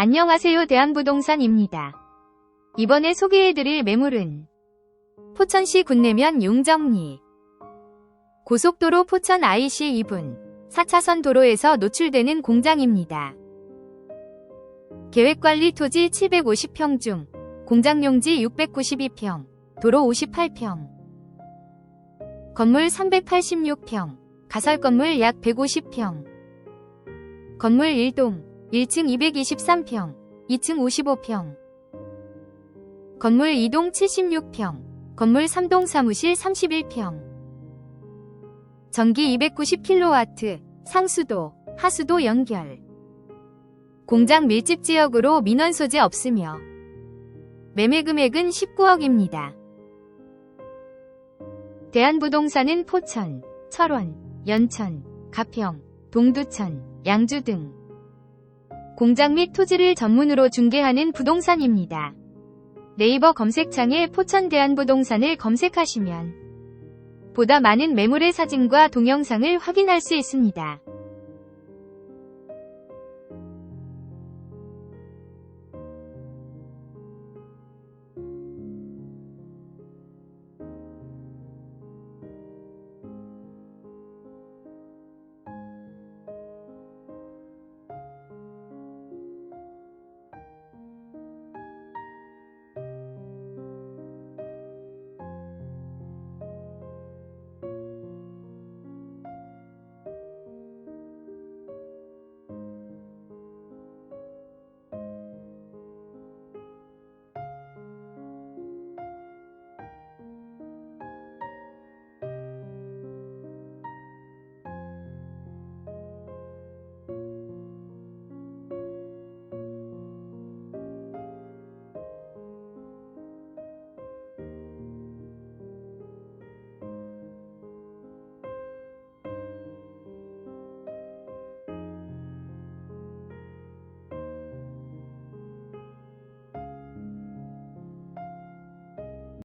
안녕하세요 대한부동산입니다. 이번에 소개해드릴 매물은 포천시 군내면 용정리 고속도로 포천 IC 2분 4차선 도로에서 노출되는 공장입니다. 계획관리 토지 750평 중 공장용지 692평, 도로 58평, 건물 386평, 가설 건물 약 150평, 건물 1동 1층 223평, 2층 55평, 건물 2동 76평, 건물 3동 사무실 31평, 전기 290kW, 상수도, 하수도 연결, 공장 밀집 지역으로 민원 소재 없으며 매매 금액은 19억입니다. 대한부동산은 포천, 철원, 연천, 가평, 동두천, 양주 등 공장 및 토지를 전문으로 중개하는 부동산입니다. 네이버 검색창에 포천 대한부동산을 검색하시면 보다 많은 매물의 사진과 동영상을 확인할 수 있습니다.